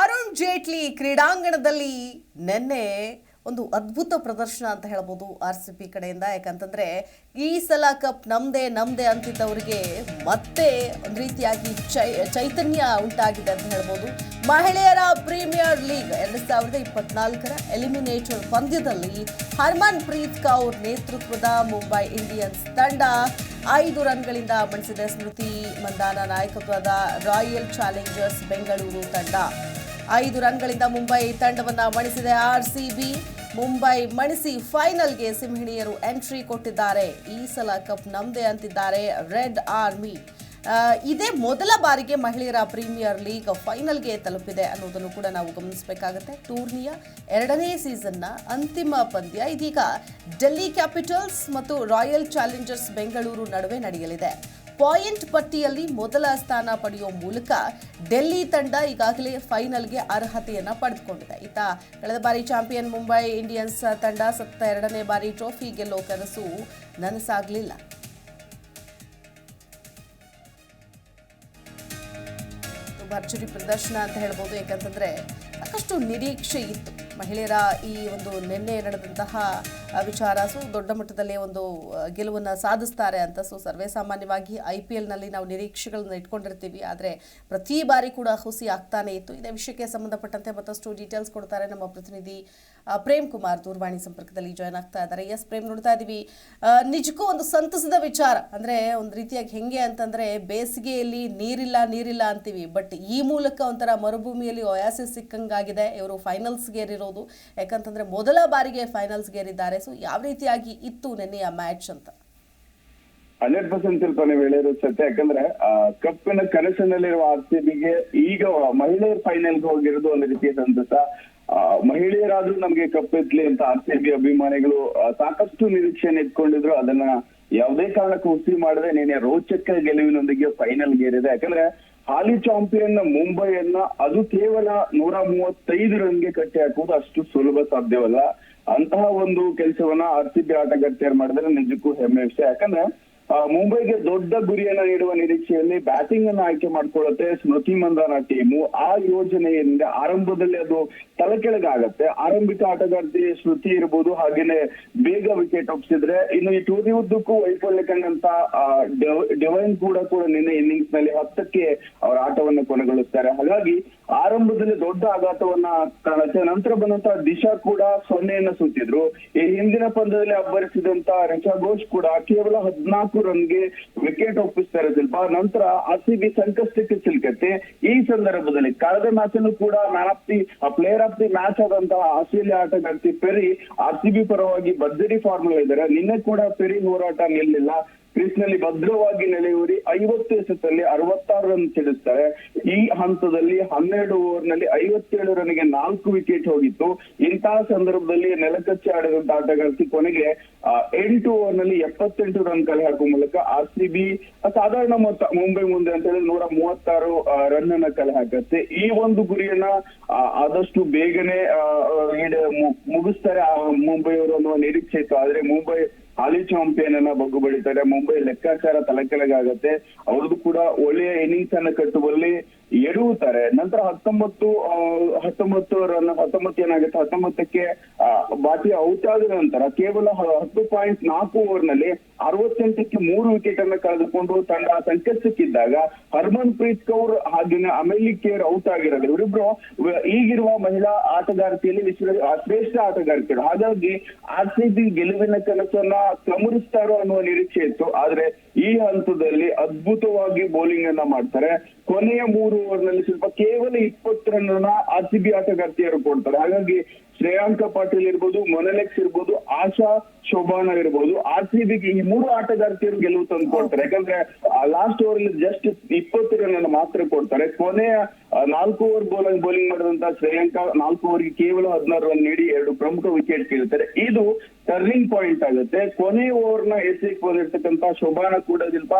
ಅರುಣ್ ಜೇಟ್ಲಿ ಕ್ರೀಡಾಂಗಣದಲ್ಲಿ ನಿನ್ನೆ ಒಂದು ಅದ್ಭುತ ಪ್ರದರ್ಶನ ಅಂತ ಹೇಳ್ಬೋದು ಆರ್ ಸಿ ಪಿ ಕಡೆಯಿಂದ. ಯಾಕಂತಂದ್ರೆ ಈ ಸಲ ಕಪ್ ನಮ್ದೇ ನಮ್ದೇ ಅಂತಿದ್ದವರಿಗೆ ಮತ್ತೆ ಒಂದು ರೀತಿಯಾಗಿ ಚೈತನ್ಯ ಉಂಟಾಗಿದೆ ಅಂತ ಹೇಳ್ಬೋದು. ಮಹಿಳೆಯರ ಪ್ರೀಮಿಯರ್ ಲೀಗ್ ಎರಡು ಸಾವಿರದ ಇಪ್ಪತ್ನಾಲ್ಕರ ಎಲಿಮಿನೇಟರ್ ಪಂದ್ಯದಲ್ಲಿ ಹರ್ಮನ್ ಪ್ರೀತ್ ಕೌರ್ ನೇತೃತ್ವದ ಮುಂಬೈ ಇಂಡಿಯನ್ಸ್ ತಂಡ ಐದು ರನ್ಗಳಿಂದ ಮಣಿಸಿದ ಸ್ಮೃತಿ ಮಂದಾನ ನಾಯಕತ್ವದ ರಾಯಲ್ ಚಾಲೆಂಜರ್ಸ್ ಬೆಂಗಳೂರು ತಂಡ. ಐದು ರನ್ಗಳಿಂದ ಮುಂಬೈ ತಂಡವನ್ನು ಮಣಿಸಿದೆ ಆರ್ಸಿಬಿ. ಮುಂಬೈ ಮಣಿಸಿ ಫೈನಲ್ಗೆ ಸಿಂಹಿಣಿಯರು ಎಂಟ್ರಿ ಕೊಟ್ಟಿದ್ದಾರೆ. ಈ ಸಲ ಕಪ್ ನಮ್ದೇ ಅಂತಿದ್ದಾರೆ ರೆಡ್ ಆರ್ಮಿ. ಇದೇ ಮೊದಲ ಬಾರಿಗೆ ಮಹಿಳೆಯರ ಪ್ರೀಮಿಯರ್ ಲೀಗ್ ಫೈನಲ್ಗೆ ತಲುಪಿದೆ ಅನ್ನೋದನ್ನು ಕೂಡ ನಾವು ಗಮನಿಸಬೇಕಾಗುತ್ತೆ. ಟೂರ್ನಿಯ ಎರಡನೇ ಸೀಸನ್ನ ಅಂತಿಮ ಪಂದ್ಯ ಇದೀಗ ಡೆಲ್ಲಿ ಕ್ಯಾಪಿಟಲ್ಸ್ ಮತ್ತು ರಾಯಲ್ ಚಾಲೆಂಜರ್ಸ್ ಬೆಂಗಳೂರು ನಡುವೆ ನಡೆಯಲಿದೆ. ಪಾಯಿಂಟ್ ಪಟ್ಟಿಯಲ್ಲಿ ಮೊದಲ ಸ್ಥಾನ ಪಡೆಯುವ ಮೂಲಕ ಡೆಲ್ಲಿ ತಂಡ ಈಗಾಗಲೇ ಫೈನಲ್ಗೆ ಅರ್ಹತೆಯನ್ನು ಪಡೆದುಕೊಂಡಿದೆ. ಇತ್ತ ಕಳೆದ ಬಾರಿ ಚಾಂಪಿಯನ್ ಮುಂಬೈ ಇಂಡಿಯನ್ಸ್ ತಂಡ ಸತ್ತ ಎರಡನೇ ಬಾರಿ ಟ್ರೋಫಿ ಗೆಲ್ಲೋ ಕನಸು ನನಸಾಗಲಿಲ್ಲ. ಭರ್ಜರಿ ಪ್ರದರ್ಶನ ಅಂತ ಹೇಳ್ಬೋದು. ಯಾಕಂತಂದ್ರೆ ಸಾಕಷ್ಟು ನಿರೀಕ್ಷೆ ಇತ್ತು. ಮಹಿಳೆಯರ ಈ ಒಂದು ನಿನ್ನೆ ನಡೆದಂತಹ ವಿಚಾರ ಸೊ ದೊಡ್ಡ ಮಟ್ಟದಲ್ಲಿ ಒಂದು ಗೆಲುವನ್ನು ಸಾಧಿಸ್ತಾರೆ ಅಂತ ಸೊ, ಸರ್ವೇ ಸಾಮಾನ್ಯವಾಗಿ ಐ ಪಿ ಎಲ್ನಲ್ಲಿ ನಾವು ನಿರೀಕ್ಷೆಗಳನ್ನ ಇಟ್ಕೊಂಡಿರ್ತೀವಿ. ಆದರೆ, ಪ್ರತಿ ಬಾರಿ ಕೂಡ ಹುಸಿ ಆಗ್ತಾನೆ ಇತ್ತು. ಇದೇ ವಿಷಯಕ್ಕೆ ಸಂಬಂಧಪಟ್ಟಂತೆ ಮತ್ತಷ್ಟು ಡೀಟೇಲ್ಸ್ ಕೊಡ್ತಾರೆ ನಮ್ಮ ಪ್ರತಿನಿಧಿ ಪ್ರೇಮ್ ಕುಮಾರ್ ದೂರವಾಣಿ ಸಂಪರ್ಕದಲ್ಲಿ ಜಾಯ್ನ್ ಆಗ್ತಾ ಇದ್ದಾರೆ. ಎಸ್ ಪ್ರೇಮ್, ನೋಡ್ತಾ ಇದ್ದೀವಿ ನಿಜಕ್ಕೂ ಒಂದು ಸಂತಸದ ವಿಚಾರ. ಅಂದ್ರೆ, ಒಂದು ರೀತಿಯಾಗಿ ಹೆಂಗೆ ಅಂತಂದ್ರೆ, ಬೇಸಿಗೆಯಲ್ಲಿ ನೀರಿಲ್ಲ ನೀರಿಲ್ಲ ಅಂತೀವಿ. ಬಟ್ ಈ ಮೂಲಕ ಒಂಥರ ಮರುಭೂಮಿಯಲ್ಲಿ ಒಯಾಸಿಸ್ ಸಿಕ್ಕಂಗಾಗಿದೆ. ಇವರು ಫೈನಲ್ಸ್ಗೆ ಏರಿರೋದು ಯಾಕಂತಂದ್ರೆ, ಮೊದಲ ಬಾರಿಗೆ ಫೈನಲ್ಸ್ಗೆ ಏರಿದ್ದಾರೆ ಸೊ ಯಾವ ರೀತಿಯಾಗಿ ಇತ್ತು ನೆನ್ನೆಯ ಮ್ಯಾಚ್ ಅಂತ? ಹಂಡ್ರೆಡ್ ಪರ್ಸೆಂಟ್ ಸ್ವಲ್ಪ ನೀವು ಹೇಳಿರೋ ಸತ್ಯ. ಯಾಕಂದ್ರೆ ಕಪ್ಪಿನ ಕನಸಿನಲ್ಲಿರುವ ಆರ್ ಸಿ ಬಿಗೆ ಈಗ ಮಹಿಳೆಯರ ಫೈನಲ್ಗೆ ಹೋಗಿರೋದು ಒಂದು ರೀತಿಯ ಸಂತಸ ಮಹಿಳೆಯರಾದ್ರೂ ನಮ್ಗೆ ಕಪ್ ಎತ್ಲಿ ಅಂತ ಆರ್ ಸಿ ಬಿ ಅಭಿಮಾನಿಗಳು ಸಾಕಷ್ಟು ನಿರೀಕ್ಷೆಯನ್ನು ಇಟ್ಕೊಂಡಿದ್ರು. ಅದನ್ನ ಯಾವುದೇ ಕಾರಣಕ್ಕೂ ಹುಸಿ ಮಾಡದೆ ನಿನ್ನೆ ರೋಚಕ ಗೆಲುವಿನೊಂದಿಗೆ ಫೈನಲ್ ಏರಿದೆ. ಯಾಕಂದ್ರೆ, ಹಾಲಿ ಚಾಂಪಿಯನ್ ಮುಂಬೈಯನ್ನ ಅದು ಕೇವಲ ನೂರ ಮೂವತ್ತೈದು ರನ್ಗೆ ಕಟ್ಟಿ ಹಾಕುವುದು ಅಷ್ಟು ಸುಲಭ ಸಾಧ್ಯವಲ್ಲ. ಅಂತಹ ಒಂದು ಕೆಲಸವನ್ನ ಆರ್ ಸಿ ಬಿ ಆಟಗಾರ್ತಿಯರು ಮಾಡಿದ್ರೆ ನಿಜಕ್ಕೂ ಹೆಮ್ಮೆ ವಿಷಯ. ಯಾಕಂದ್ರೆ ಮುಂಬೈಗೆ ದೊಡ್ಡ ಗುರಿಯನ್ನ ನೀಡುವ ನಿರೀಕ್ಷೆಯಲ್ಲಿ ಬ್ಯಾಟಿಂಗ್ ಅನ್ನ ಆಯ್ಕೆ ಮಾಡ್ಕೊಳ್ಳುತ್ತೆ ಸ್ಮೃತಿ ಮಂದಾನ ಟೀಮು. ಆ ಯೋಜನೆಯಿಂದ ಆರಂಭದಲ್ಲಿ ಅದು ತಲೆಕೆಳಗಾಗತ್ತೆ ಆರಂಭಿಕ ಆಟಗಾರ್ತಿ ಸ್ಮೃತಿ ಇರ್ಬೋದು, ಹಾಗೇನೆ ಬೇಗ ವಿಕೆಟ್ ಒಪ್ಸಿದ್ರೆ. ಇನ್ನು ಈ ಟೂರ್ನಿ ಉದ್ದಕ್ಕೂ ವೈಫಲ್ಯ ಕಂಡಂತ ಡೆವೈನ್ ಕೂಡ ಕೂಡ ನಿನ್ನೆ ಇನ್ನಿಂಗ್ಸ್ನಲ್ಲಿ ಹತ್ತಕ್ಕೆ ಅವರ ಆಟವನ್ನು ಕೊನೆಗೊಳಿಸ್ತಾರೆ. ಹಾಗಾಗಿ ಆರಂಭದಲ್ಲಿ ದೊಡ್ಡ ಆಘಾತವನ್ನ ಕಾಣುತ್ತೆ. ನಂತರ ಬಂದಂತಹ ದಿಶಾ ಕೂಡ ಸೊನ್ನೆಯನ್ನ ಸುತ್ತಿದ್ರು ಈ ಹಿಂದಿನ ಪಂದ್ಯದಲ್ಲಿ ಅಬ್ಬರಿಸಿದಂತ ರಿಷಾ ಘೋಷ್ ಕೂಡ ಕೇವಲ ಹದಿನಾಲ್ಕು ರನ್ಗೆ ವಿಕೆಟ್ ಒಪ್ಪಿಸ್ತಾರೆ ಶಿಲ್ಪ ನಂತರ ಆರ್ ಸಂಕಷ್ಟಕ್ಕೆ ಸಿಲುಕತ್ತೆ. ಈ ಸಂದರ್ಭದಲ್ಲಿ ಕಳೆದ ಮ್ಯಾಚ್ ಅನ್ನು ಕೂಡ man of the player of the match ಆದಂತಹ ಆಸ್ಟ್ರೇಲಿಯಾ ಆಟಗಾರ್ತಿ ಪೆರಿ ಆರ್ ಸಿ ಬಿ ಪರವಾಗಿ ಭರ್ಜರಿ ಫಾರ್ಮ್ ಇದ್ದಾರೆ. ನಿನ್ನೆ ಕೂಡ ಪೆರಿ ಹೋರಾಟ ನಿಲ್ಲಿಲ್ಲ. ನಲ್ಲಿ ಭದ್ರವಾಗಿ ನೆಲೆಯೂರಿ ಐವತ್ತು ಎಸೆತಲ್ಲಿ ಅರವತ್ತಾರು ರನ್ ಸಿಡಿಸ್ತಾರೆ ಈ ಹಂತದಲ್ಲಿ ಹನ್ನೆರಡು ಓವರ್ನಲ್ಲಿ ಐವತ್ತೇಳು ರನ್ಗೆ ನಾಲ್ಕು ವಿಕೆಟ್ ಹೋಗಿತ್ತು. ಇಂತಹ ಸಂದರ್ಭದಲ್ಲಿ ನೆಲಕಚ್ಚಿ ಆಡಿದಂತ ಆಟಗಾರ್ತಿ ಕೊನೆಗೆ ಎಂಟು ಓವರ್ನಲ್ಲಿ ಎಪ್ಪತ್ತೆಂಟು ರನ್ ಕಲೆ ಹಾಕುವ ಮೂಲಕ ಆರ್ ಸಿ ಬಿ, ಸಾಧಾರಣ ಮೊತ್ತ ಮುಂಬೈ ಮುಂದೆ ಅಂತ ಹೇಳಿ ನೂರ ಮೂವತ್ತಾರು ರನ್ ಅನ್ನ ಕಲೆ ಹಾಕತ್ತೆ. ಈ ಒಂದು ಗುರಿಯನ್ನ ಆದಷ್ಟು ಬೇಗನೆ ಮುಗಿಸ್ತಾರೆ ಮುಂಬೈಯವರು ಅನ್ನುವ ನಿರೀಕ್ಷೆ ಇತ್ತು. ಆದ್ರೆ ಮುಂಬೈ ಹಾಲಿ ಚಾಂಪಿಯನ್ ಅನ್ನ ಬಗ್ಗು ಮುಂಬೈ ಲೆಕ್ಕಾಚಾರ ತಲೆಕೆಳಗಾಗತ್ತೆ. ಅವ್ರದ್ದು ಕೂಡ ಒಳ್ಳೆಯ ಇನ್ನಿಂಗ್ಸ್ ಅನ್ನ ಕಟ್ಟುವಲ್ಲಿ ಎಡುತ್ತಾರೆ ನಂತರ ಹತ್ತೊಂಬತ್ತು ಹತ್ತೊಂಬತ್ತು ರನ್ ಹತ್ತೊಂಬತ್ತು ಏನಾಗುತ್ತೆ? ಹತ್ತೊಂಬತ್ತಕ್ಕೆ ಬಾಟಿ ಔಟ್ ಆದ ನಂತರ ಕೇವಲ ಹತ್ತು ಪಾಯಿಂಟ್ ನಾಲ್ಕು ಓವರ್ನಲ್ಲಿ ಅರವತ್ತೆಂಟಕ್ಕೆ ಮೂರು ವಿಕೆಟ್ ಅನ್ನ ಕಳೆದುಕೊಂಡು ತಂಡ ಸಂಕಷ್ಟಕ್ಕಿದ್ದಾಗ ಹರ್ಮನ್ ಪ್ರೀತ್ ಕೌರ್ ಹಾಗೇನೆ ಅಮೆಲಿ ಕೇರ್ ಔಟ್ ಆಗಿರೋದು. ಇವರಿಬ್ರು ಈಗಿರುವ ಮಹಿಳಾ ಆಟಗಾರ್ತಿಯಲ್ಲಿ ವಿಶ್ವ ಶ್ರೇಷ್ಠ ಆಟಗಾರ್ತಿಯರು ಹಾಗಾಗಿ ಆರ್ ಸಿ ಬಿ ಗೆಲುವಿನ ಕನಸನ್ನ ಕಮರಿಸ್ತಾರೋ ಅನ್ನುವ ನಿರೀಕ್ಷೆ ಇತ್ತು. ಆದ್ರೆ ಈ ಹಂತದಲ್ಲಿ ಅದ್ಭುತವಾಗಿ ಬೌಲಿಂಗ್ ಅನ್ನ ಮಾಡ್ತಾರೆ. ಕೊನೆಯ ಮೂರು ಓವರ್ನಲ್ಲಿ ಸ್ವಲ್ಪ ಕೇವಲ ಇಪ್ಪತ್ತು ರನ್ ಆರ್ ಸಿ ಬಿ ಆಟಗಾರ್ತಿಯರು ಕೊಡ್ತಾರೆ. ಹಾಗಾಗಿ ಶ್ರೇಯಾಂಕ ಪಾಟೀಲ್ ಇರ್ಬೋದು, ಮೊನಲೆಕ್ಸ್ ಇರ್ಬೋದು, ಆಶಾ ಶೋಭಾನ ಇರ್ಬೋದು ಆರ್ ಸಿ ಬಿಗೆ ಈ ಮೂರು ಆಟಗಾರ್ತಿಯರು ಗೆಲುವು ತಂದು ಕೊಡ್ತಾರೆ. ಯಾಕಂದ್ರೆ ಲಾಸ್ಟ್ ಓವರ್ ಅಲ್ಲಿ ಜಸ್ಟ್ ಇಪ್ಪತ್ತು ರನ್ ಮಾತ್ರ ಕೊಡ್ತಾರೆ. ಕೊನೆಯ ನಾಲ್ಕು ಓವರ್ ಬೌಲಿಂಗ್ ಬೌಲಿಂಗ್ ಮಾಡಿದಂತ ಶ್ರೇಯಾಂಕ ನಾಲ್ಕು ಓವರ್ಗೆ ಕೇವಲ ಹದಿನಾರು ರನ್ ನೀಡಿ ಎರಡು ಪ್ರಮುಖ ವಿಕೆಟ್ ಕೀಳ್ತಾರೆ ಇದು ಟರ್ನಿಂಗ್ ಪಾಯಿಂಟ್ ಆಗುತ್ತೆ. ಕೊನೆ ಓವರ್ನ ಎಸೆಕ್ ಬಂದಿರ್ತಕ್ಕಂತ ಶೋಭಾನ ಕೂಡ ಸ್ವಲ್ಪ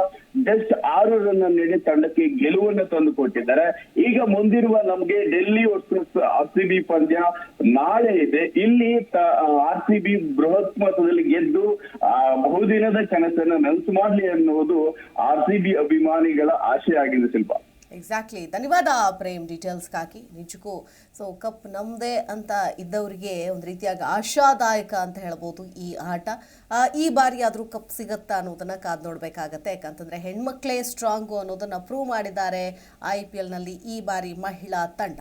ಜಸ್ಟ್ ಆರು ರನ್ ನೀಡಿ ತಂಡಕ್ಕೆ ಗೆಲುವನ್ನು ತಂದು ಕೊಟ್ಟಿದ್ದಾರೆ. ಈಗ ಮುಂದಿರುವ ನಮ್ಗೆ Delhi versus R C B ಪಂದ್ಯ ನಾಳೆ ಇದೆ. ಇಲ್ಲಿ ಆರ್ ಸಿ ಬಿ ಬೃಹತ್ ಮೊತ್ತದಲ್ಲಿ ಗೆದ್ದು ಬಹುದಿನದ ಕನಸನ್ನ ನನಸು ಮಾಡಲಿ ಅನ್ನುವುದು ಆರ್ ಸಿ ಬಿ ಅಭಿಮಾನಿಗಳ ಆಶೆ ಆಗಿದೆ, ಶಿಲ್ಪ. ಎಕ್ಸಾಕ್ಟ್ಲಿ ಧನ್ಯವಾದ ಪ್ರೇಮ್ ಡೀಟೇಲ್ಸ್ಗಾಗಿ ನಿಜಕ್ಕೂ ಸೊ ಕಪ್ ನಮ್ಮದೇ ಅಂತ ಇದ್ದವರಿಗೆ ಒಂದು ರೀತಿಯಾಗಿ ಆಶಾದಾಯಕ ಅಂತ ಹೇಳ್ಬೋದು ಈ ಆಟ. ಈ ಬಾರಿ ಆದರೂ ಕಪ್ ಸಿಗತ್ತಾ ಅನ್ನೋದನ್ನ ಕಾದು ನೋಡಬೇಕಾಗತ್ತೆ. ಯಾಕಂತಂದರೆ ಹೆಣ್ಮಕ್ಳೇ ಸ್ಟ್ರಾಂಗು ಅನ್ನೋದನ್ನ ಪ್ರೂವ್ ಮಾಡಿದ್ದಾರೆ ಐ ಪಿ ಈ ಬಾರಿ ಮಹಿಳಾ ತಂಡ.